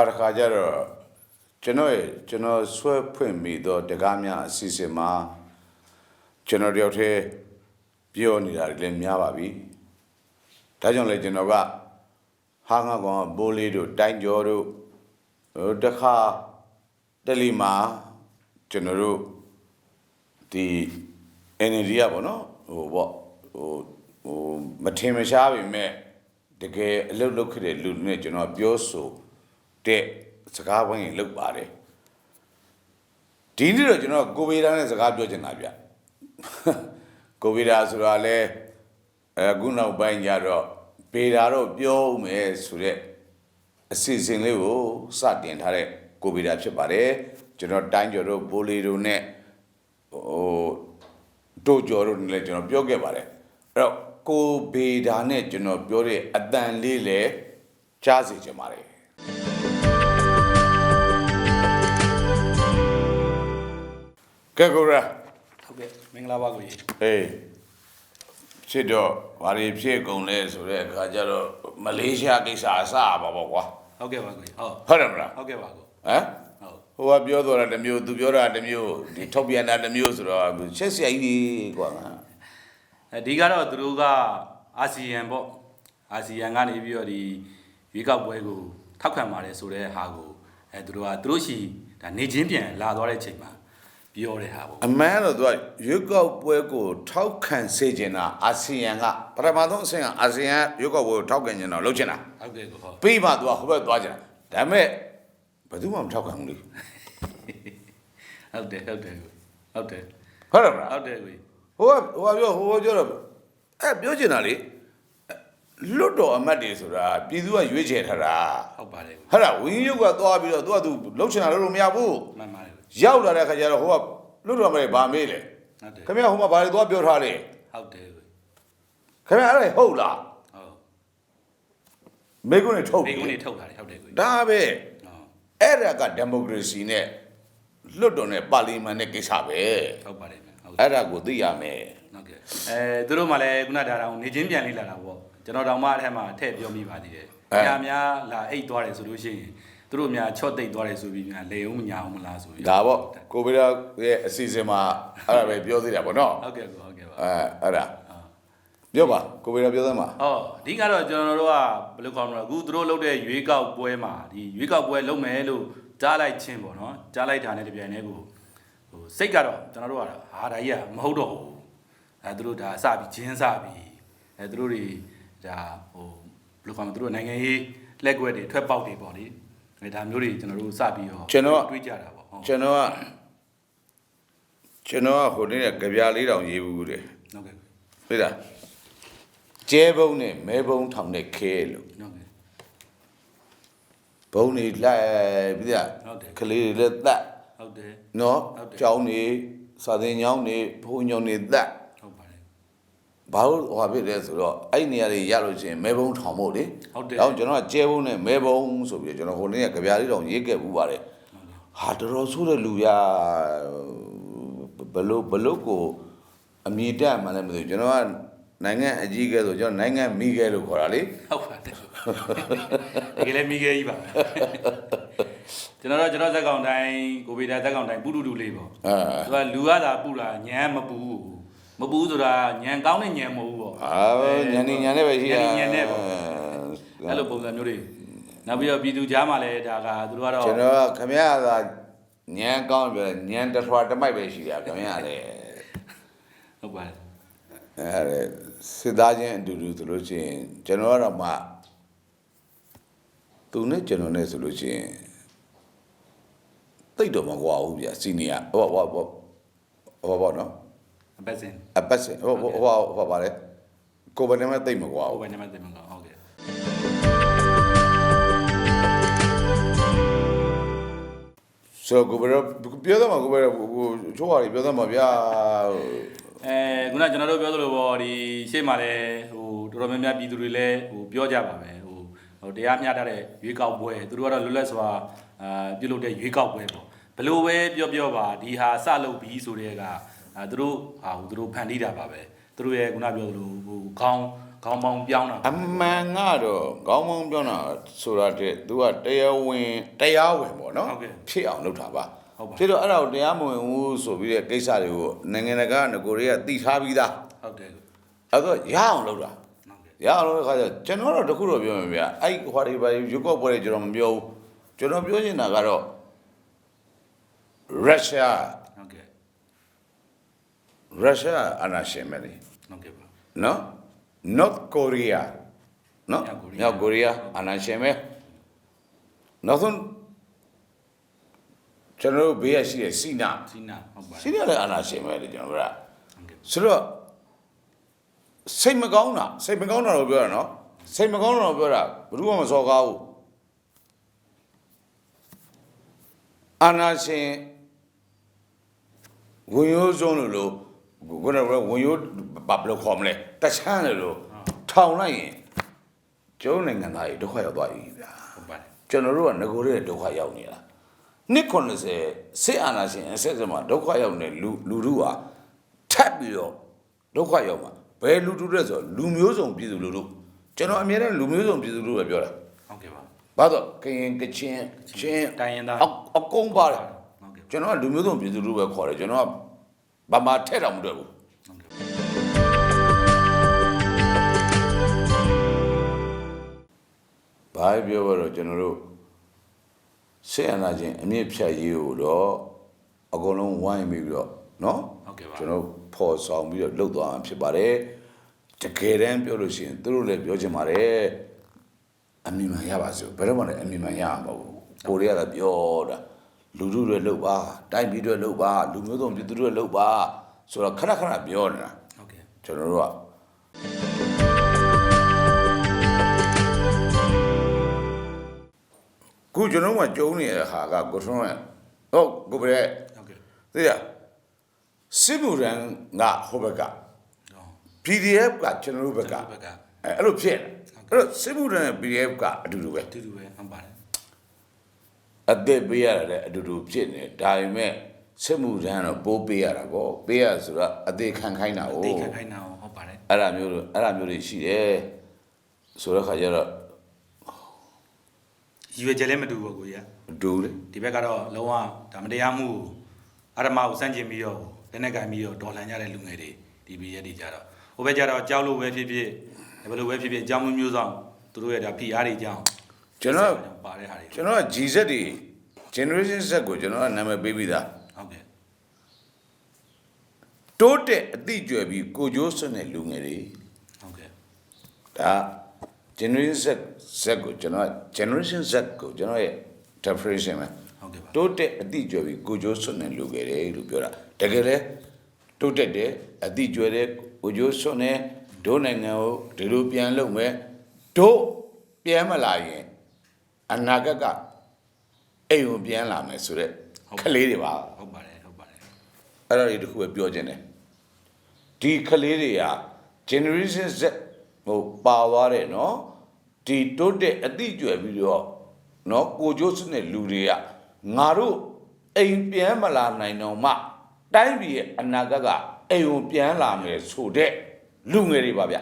ါတစ်ခါကျတော့ကျွန်တော်ရဲ့ကျွန်တော်ဆွဲဖွင့်မိတော့တကားများအစီအစဉ်မှာကျွန်တော်တယောက်တည်းပြောနေတာတွေလည်းများပါပြီဒါကြောင့်လည်းကျွန်တော်ကဟာငါကောင်ဘိုးလေးတို့တိုင်းကျော်တို့ဟိုတစ်ခါတယ်လီမှာကျွန်တော်တို့ဒီ energy อ่ะဗောနော်ဟိုဗောဟိုဟိုမထင်မရှားပေမဲ့တကယ်အလုပ်လုပ်ခဲ့တဲ့လူတွေနဲ့ကျွန်တော်ပြောဆို တဲ့စကားဝိုင်းရင်လုပ်ပါတယ်ဒီနေ့တော့ကျွန်တော်ကိုဗီဒါနဲ့စကားပြောချင်တာဗျကိုဗီဒါဆိုတာလဲအခုနောက်ပိုင်းကျတော့ပေတာတော့ပြောဦးမယ်ဆိုတဲ့အစီအစဉ်လေးကိုစတင်ထားတဲ့ကိုဗီဒါဖြစ်ပါတယ်ကျွန်တော်တိုင်းကျော်တို့ဘိုလီတို့နဲ့ဟိုတို့ကျော်တို့လည်းကျွန်တော်ပြောခဲ့ပါတယ်အဲ့တော့ကိုဘေဒါနဲ့ကျွန်တော်ပြောတဲ့အတန်လေးလည်းကြားစေချင်ပါတယ် ကဲကိုရာဟုတ်ကဲ့မင်္ဂလာပါကိုကြီးဟေးဖြစ်တော့ဘာတွေဖြစ်ကုန်လဲဆိုတဲ့အခါကျတော့မလေးရှားကိစ္စအစပါပေါ့ကွာဟုတ်ကဲ့ပါကိုကြီးဟုတ်ဟုတ်တယ်မလားဟုတ်ကဲ့ပါကိုဟမ်ဟုတ်ဟိုကပြောတော့တာတစ်မျိုးသူပြောတာတစ်မျိုးဒီထုတ်ပြန်တာတစ်မျိုးဆိုတော့ချက်စရာကြီးကြီးကွာငါအဲဒီကတော့သူတို့ကအာဆီယံပေါ့အာဆီယံကနေပြီးတော့ဒီရွေးကောက်ပွဲကိုထောက်ခံပါတယ်ဆိုတဲ့ဟာကိုအဲသူတို့ကသူတို့ရှိဒါနေချင်းပြန်လာသွားတဲ့ချိန်မှာ ပြောတဲ့ဟာပေါ့အမှန်တော့သူကရွေးကောက်ပွဲကိုထောက်ခံစေချင်တာအာဆီယံကပထမဆုံးအဆင့်ကအာဆီယံရွေးကောက်ပွဲကိုထောက်ခံချင်တော့လုပ်ချင်တာဟုတ်ကဲ့ကိုဟုတ်ပြီးမှသူကဟိုဘက်သွားချင်တာဒါပေမဲ့ဘယ်သူမှမထောက်ခံဘူးလေဟုတ်တယ်ဟုတ်တယ်ကိုဟုတ်တယ်ဟုတ်တယ်မလားဟုတ်တယ်ကိုကြီးဟိုကဟိုကပြောဟိုကပြောတော့အဲပြောချင်တာလေလွတ်တော်အမတ်တွေဆိုတာပြည်သူကရွေးချယ်ထားတာဟုတ်ပါတယ်ကိုဟဲ့လားဝင်းရုပ်ကသွားပြီးတော့သူကသူလှုပ်ချင်တာလုပ်လို့မရဘူးမှန်ပါတယ်ကို ရောက်လာတဲ့ခါကျတော့ဟိုကလွတ်တော်အမတ်တွေဗာမေးလေဟုတ်တယ်ခင်ဗျာဟိုမှာဘာတွေသွားပြောထားလဲဟုတ်တယ်ကိုခင်ဗျာအဲ့ဒါဟုတ်လားဟုတ်မေကွန်းတွေထုတ်ဒီပြီကုန်းနေထုတ်ထားတယ်ဟုတ်တယ်ကိုကြီးဒါပဲဟုတ်အဲ့ဒါကဒီမိုကရေစီနဲ့လွတ်တော်နဲ့ပါလီမန်နဲ့ကိစ္စပဲဟုတ်ပါတယ်ဟုတ်အဲ့ဒါကိုသိရမယ်ဟုတ်ကဲ့အဲသူတို့မှလည်းခုနဒါတောင်နေချင်းပြန်လေးလာတာပေါ့ကျွန်တော်တောင်မှအဲ့ထက်မှထည့်ပြောမိပါသေးတယ်။ညာများလာအိတ်သွားတယ်ဆိုလို့ရှိရင် သူတို့များချော့တိတ်သွားတယ်ဆိုပြီးများလေအောင်မညာအောင်မလားဆိုပြီးဒါပေါ့ကိုဗစ်ရဲ့အစီအစဉ်မှာအဲ့ဒါပဲပြောသေးတာပေါ့နော်ဟုတ်ကဲ့ကိုဟုတ်ကဲ့ပါအဲအဲ့ဒါပြောပါကိုဗစ်ပြောသမ်းပါဟောအဓိကတော့ကျွန်တော်တို့ကဘယ်လိုခေါ်မလဲအခုသူတို့လုပ်တဲ့ရွေးကောက်ပွဲမှာဒီရွေးကောက်ပွဲလုပ်မယ်လို့ကြားလိုက်ချင်းပေါ့နော်ကြားလိုက်တာနဲ့တပြိုင်တည်းကိုဟိုစိတ်ကတော့ကျွန်တော်တို့ကဟာဒါကြီးကမဟုတ်တော့ဘူးအဲသူတို့ဒါစပြီးဂျင်းစပြီးအဲသူတို့တွေဒါဟိုဘယ်လိုခေါ်မလဲသူတို့နိုင်ငံရေးလက်ကွက်တွေထွက်ပေါက်တွေပေါ့လေ အဲဒါမျိုးတွေကျွန်တော်တို့စပြီးတော့တွေးကြတာပေါ့ဟုတ်ကျွန်တော်ကကျွန်တော်ကဟိုနေ့ကကြပြားလေးတောင်ရေးဘူးတဲ့ဟုတ်ကဲ့သိလားကျဲဘုံနဲ့မဲဘုံထောင်တဲ့ခဲလို့ဟုတ်ကဲ့ဘုံတွေလိုက်ပြီးသားဟုတ်တယ်ကလေးတွေလည်းတတ်ဟုတ်တယ်နော်ဟုတ်တယ်ကျောင်းနေစာသင်ကျောင်းနေဘုံညုံနေတတ်ဟုတ်ပါတယ် ဘာလို့ဟောဖြစ်လဲဆိုတော့အဲ့နေရာတွေရလို့ရှိရင်မဲဘုံထောင်ဖို့လေဟုတ်တယ်ဒါကြောင့်ကျွန်တော်ကကျဲဘုံနဲ့မဲဘုံဆိုပြီးတော့ကျွန်တော်ဟိုနေ့ကကြပြားလေးတောင်ရေးခဲ့ဘူးပါတယ်ဟာတော်တော်ဆိုးတဲ့လူရဘလို့ဘလို့ကိုအမြင့်တက်မှလည်းမသိဘူးကျွန်တော်ကနိုင်ငံအကြီးကဲဆိုကျွန်တော်နိုင်ငံမိခဲလို့ခေါ်တာလေဟုတ်ပါတယ်ဒီကလေးမိခဲကြီးပါကျွန်တော်တို့ကျွန်တော်ဇက်ကောင်တိုင်းကိုဗီဒါဇက်ကောင်တိုင်းပူတူတူလေးပေါ့အာသူကလူရတာပူတာညံမပူဘူး မပူဆိုတာညံကောင်းတဲ့ညံမဟုတ်ဘူးပေါ့အာညနေညနေပဲရှိညတာနေညနေပေါ့အဲ့လိုပုံစံမျိုးတွေနောက်ပြီးတော့ပြည်သူကြားမှာလည်းဒါကသူတို့ကတော့ကျွန်တော်ကခမရသာညံကောင်းပြောညံတစ်ထွာတစ်မိုက်ပဲရှိတာခမရလေဟုတ်ပါတယ်အဲစစ်သားချင်းအတူတူဆိုလို့ရှိရင်ကျွန်တော်ကတော့မှသူနဲ့ကျွန်တော်နဲ့ဆိုလို့ရှိရင်တိတ်တော့မကွာဘူးဗျာစီနီယာဟောဟောဟောဟောဘောနော် အပတ်စဉ်အပတ်စင်ဟောဟောဟောဟောပါလေကိုယ်ဘယ်နဲ့မှတိတ်မကွာဟိုဘူးဘယ်နဲ့မှသိမှာဟုတ်ကဲ့ ဆိုတော့ကိုယ်ဘယ်တော့ပြောသမှာကိုယ်ဘယ်တော့ဟိုချိုးပါလေပြောသမှာဗျာအဲခုနကျွန်တော်တို့ပြောသလိုပေါ့ဒီရှေ့မှာလည်းဟိုတော်တော်များများပြည်သူတွေလည်းဟိုပြောကြပါပဲဟိုဟိုတရားမျှတတဲ့ရွေးကောက်ပွဲသူတို့ကတော့လွတ်လပ်စွာအာပြုလုပ်တဲ့ရွေးကောက်ပွဲပေါ့ဘလို့ပဲပြောပြောပါဒီဟာစလုပ်ပြီးဆိုတဲ့က အာသူတို့ဟာဟိုသူတို့ဖန်တီးတာပါပဲသူတို့ရဲ့ခုနပြောသလိုဟိုခေါင်းခေါင်းပေါင်းပြောင်းတာအမှန်ကတော့ခေါင်းပေါင်းပြောတာဆိုတာတဲ့ तू ကတရားဝင်တရားဝင်ပေါ့နော်ဟုတ်ကဲ့ဖြစ်အောင်လုပ်တာပါဟုတ်ပါဖြစ်တော့အဲ့ဒါကိုတရားမဝင်ဘူးဆိုပြီးတဲ့ကိစ္စတွေကိုနိုင်ငံတကာကငကိုတွေကတိထားပြီးသားဟုတ်တယ်အဲ့တော့ရအောင်လုပ်တာဟုတ်ကဲ့ရအောင်လုပ်တဲ့ခါကျကျွန်တော်တော့တခုတော့ပြောမှာဗျာအဲ့ဟွာတွေပါရုပ်ောက်ပွဲတွေကျွန်တော်မပြောဘူးကျွန်တော်ပြောချင်တာကတော့ရုရှားဟုတ်ကဲ့ ရုရှားအနာရှင်မယ်လေဟုတ်ကဲ့ပါနော် North Korea နော်မြောက်ကိုရီးယားမြောက်ကိုရီးယားအနာရှင်မယ်နောက်ဆုံးကျွန်တော်တို့ဘေးရရှိတဲ့စီနာစီနာဟုတ်ပါတစီယ်နာလည်းအနာရှင်မယ်လေကျွန်တော်တို့ကဟုတ်ကဲ့ဆိုတော့စိတ်မကောင်းတာစိတ်မကောင်းတာတော့ပြောတာနော်စိတ်မကောင်းတာတော့ပြောတာဘယ်သူမှမစော်ကားဘူးအာနာရှင်ဝင်ရိုးစုံလို့လို့ ခုနကဝင်ရိုးဘာဘယ်လိုခေါ်မလဲတချမ်းလို့လို့ထောင်လိုက်ရင်ကျုံးနိုင်ငံသားတွေဒုက္ခရောက်သွားပြီဗျာဟုတ်ပါတယ်ကျွန်တော်တို့ကငကိုရဲဒုက္ခရောက်နေတာနှစ်90စစ်အာဏာရှင်အဆက်ဆက်မှာဒုက္ခရောက်နေလူလူထုဟာထပ်ပြီးတော့ဒုက္ခရောက်မှာဘယ်လူထုလဲဆိုတော့လူမျိုးစုံပြည်သူလူထုကျွန်တော်အများနဲ့လူမျိုးစုံပြည်သူလူထုပဲပြောတာဟုတ်ကဲ့ပါဘာတော့ကရင်ကချင်းချင်းတိုင်းရင်းသားအအကုန်ပါတယ်ဟုတ်ကဲ့ကျွန်တော်ကလူမျိုးစုံပြည်သူလူထုပဲခေါ်တယ်ကျွန်တော်က ဘာမှထက်တော့မတွေ့ဘူး ဟုတ်ကဲ့ ဘာပြောရတော့ကျွန်တော်တို့စစ်အာဏာရှင်အမြင့်ဖြတ်ရေးကိုတော့အကုန်လုံးဝိုင်းပြီးပြီးတော့เนาะ ဟုတ်ကဲ့ပါ ကျွန်တော်ဖော်ဆောင်ပြီးတော့လှုပ်သွားမှာဖြစ်ပါတယ်တကယ်တမ်းပြောလို့ရှိရင်သူတို့လည်းပြောချင်ပါတယ်အမြင်မှန်ရပါစို့ဘယ်တော့မှလည်းအမြင်မှန်ရမှာမဟုတ်ဘူးကိုရီးယားကပြောတာ လူထုတွေလှုပ်ပါတိုင်းပြည်တွေလှုပ်ပါလူမျိုးစုံပြည်သူတွေလှုပ်ပါဆိုတော့ခဏခဏပြောနေတာဟုတ်ကဲ့ကျွန်တော်တို့ကခုကျွန်တော်ကကြုံနေတဲ့ဟာကကိုထွန်းရဲ့ဟုတ်ကိုပြည့်ဟုတ်ကဲ့သိရစစ်မှုရန်ကဟိုဘက်ကဟော PDF ကကျွန်တော်တို့ဘက်ကဘက်ကအဲအဲ့လိုဖြစ်နေအဲ့တော့စစ်မှုရန်နဲ့ PDF ကအတူတူပဲတူတူပဲဟုတ်ပါတယ် အသက်ပေးရတယ်လည်းအတူတူဖြစ်နေဒါပေမဲ့စစ်မှုရန်တော့ပိုးပေးရတာပေါ့ပေးရဆိုတော့အသေးခံခိုင်းတာအကိုသေးခံခိုင်းတာဟုတ်ပါတယ်အဲ့ဒါမျိုးလိုအဲ့ဒါမျိုးတွေရှိတယ်ဆိုတော့ခါကျတော့ရည်ရွယ်ချက်လည်းမတူဘူးကိုကြီးကဒူလေဒီဘက်ကတော့လုံးဝဒါမတရားမှုကိုအရမကိုစန့်ကျင်ပြီးတော့လက်နဲ့ကင်ပြီးတော့ဒေါ်လန်ကြတဲ့လူငယ်တွေဒီဘီရက်တွေကြတော့ဟိုဘက်ကြတော့ကြောက်လို့ပဲဖြစ်ဖြစ်ဘယ်လိုပဲဖြစ်ဖြစ်အကြောင်းမျိုးမျိုးဆောင်သူတို့ရဲ့ဒါဖိအားတွေကြောင်း ကျွန်တော်ပါတဲ့ဟာတွေကျွန်တော်က GZ တွေ generation Z ကိုကျွန်တော်ကနာမည်ပေးပြီးသားဟုတ်ကဲ့တိုးတက်အတိကျွယ်ပြီးကိုကျိုးစွန့်တဲ့လူငယ်တွေဟုတ်ကဲ့ဒါ generation Z Z ကိုကျွန်တော်က generation Z ကိုကျွန်တော်ရဲ့ definition ပဲဟုတ်ကဲ့ပါတိုးတက်အတိကျွယ်ပြီးကိုကျိုးစွန့်တဲ့လူငယ်တွေလို့ပြောတာတကယ်လဲတိုးတက်တယ်အတိကျွယ်တဲ့ကိုကျိုးစွန့်တဲ့ဒိုးနိုင်ငံကိုဒီလိုပြန်လုပ်မယ်ဒိုးပြန်မလာရင် အနာဂတ်ကအိမ်ကိုပြန်လာမယ်ဆိုတော့ကလေးတွေပါဟုတ်ပါတယ်ဟုတ်ပါတယ်အဲ့ဒါတွေတခုပဲပြောခြင်းတယ်ဒီကလေးတွေက generation Z ဟိုပါသွားတယ်နော်ဒီတိုးတဲ့အတိကျွယ်ပြီးတော့နော်ကိုကျိုးစနဲ့လူတွေကငါတို့အိမ်ပြန်မလာနိုင်တော့မှတိုင်းပြည်ရဲ့အနာဂတ်ကအိမ်ကိုပြန်လာမယ်ဆိုတဲ့လူငယ်တွေပါဗျ